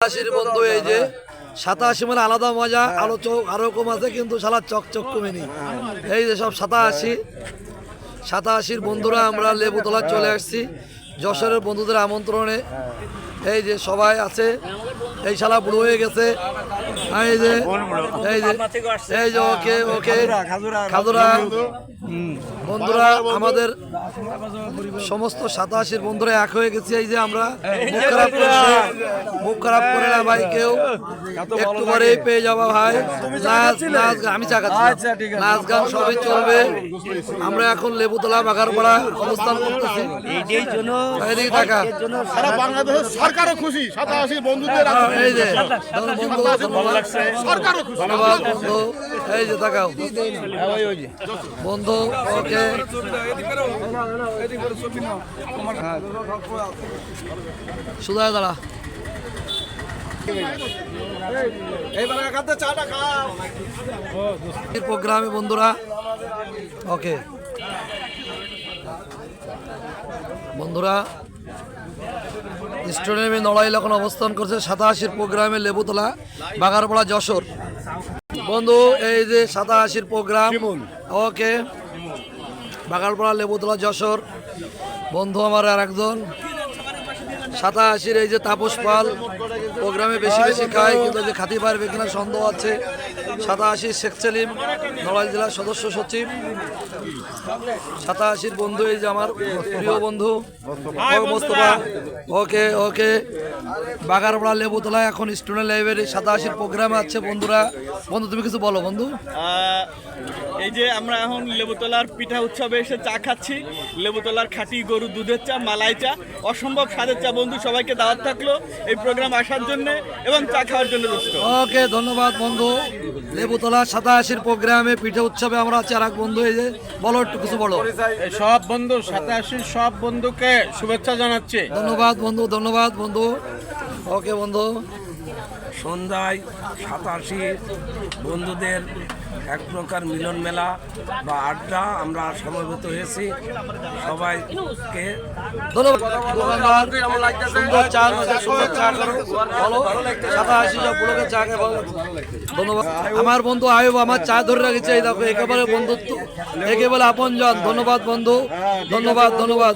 সাতাশির বন্ধু এই যে, সাতাশি মানে আলাদা মজা, আলো চোখ আরও কম আছে কিন্তু সালা চক চক কমেনি। এই যে সব সাতাশি, সাতাশির বন্ধুরা আমরা লেবুতলা চলে আসছি, যশোরের বন্ধুদের আমন্ত্রণে। এই যে সবাই আছে, এই শালা বুড়ো হয়ে গেছে। এই যে এই যে এই যে ওকে ওকে খাদুরা বন্ধুরা আমাদের সমস্ত সাতাশির বন্ধুরা এক হয়ে গেছি এই যে আমরা। মুখ খারাপ করছে মুখ খারাপ করে না ভাই কেউ। একটু পরেই পেয়ে যাবা ভাই। নাচ নাচ আমি চাকাচ্ছি নাচ গান সবই চলবে। আমরা এখন লেবুতলা বাগারপাড়া অবস্থান করতেছি। সরকারও খুশি সাতাশি বন্ধুদের এই যে বন্ধু ধন্যবাদ সরকারও খুশি। ধন্যবাদ। বন্ধু এই যে তাকাও। বন্ধু ওকে। সুদায় দাঁড়া। প্রোগ্রামে বন্ধুরা ওকে। বন্ধুরা স্টেডিয়ামে নড়াইল এখন অবস্থান করছে সাতাশির প্রোগ্রামে লেবুতলা বাগারপাড়া যশোর। বন্ধু এই যে সাতাশির প্রোগ্রাম ওকে। বাগারপাড়া লেবুতলা যশোর। বন্ধু আমার আর একজন। সাতাশির এই যে তাপস পাল প্রোগ্রামে বেশি বেশি খায়, কিন্তু যে খাতি পারবে কিনা সন্দেহ আছে। সাতাশি শেখ সেলিম, নড়াইল জেলার সদস্য সচিব। সাতাশির বন্ধু এই যে আমার প্রিয় বন্ধু মোস্তফা। ওকে ওকে। বাগারপাড়া লেবুতলা এখন স্টুডেন্ট লাইব্রেরি সাতাশির প্রোগ্রাম আছে বন্ধুরা। বন্ধু, তুমি কিছু বলো, বন্ধু। এই যে আমরা এখন লেবুতলার পিঠা উৎসবে এসে চা খাচ্ছি। লেবুতলার খাঁটি গরু দুধের চা মালাই চা অসম্ভব স্বাদের চা। বন্ধু সবাইকে দাওয়াত থাকল এই প্রোগ্রাম আসার জন্য এবং চা খাওয়ার জন্য ওকে ধন্যবাদ বন্ধু। লেবুতলা সাতাশির প্রোগ্রামে পিঠা উৎসবে আমরা আছি। আর এক বন্ধু এই যে বলো একটু কিছু বলো। সব বন্ধু সাতাশির সব বন্ধুকে শুভেচ্ছা জানাচ্ছি। ধন্যবাদ বন্ধু ধন্যবাদ বন্ধু। ওকে বন্ধু। সন্ধ্যায় সাতাশি বন্ধুদের এক প্রকার মিলন মেলা বা আড্ডা আমরা সমবেত হয়েছি। সবাইকে আমার বন্ধু আয়ুব আমার চা ধরে রেখেছে। এই দেখো একেবারে বন্ধুত্ব একেবারে আপনজন। ধন্যবাদ বন্ধু। ধন্যবাদ ধন্যবাদ।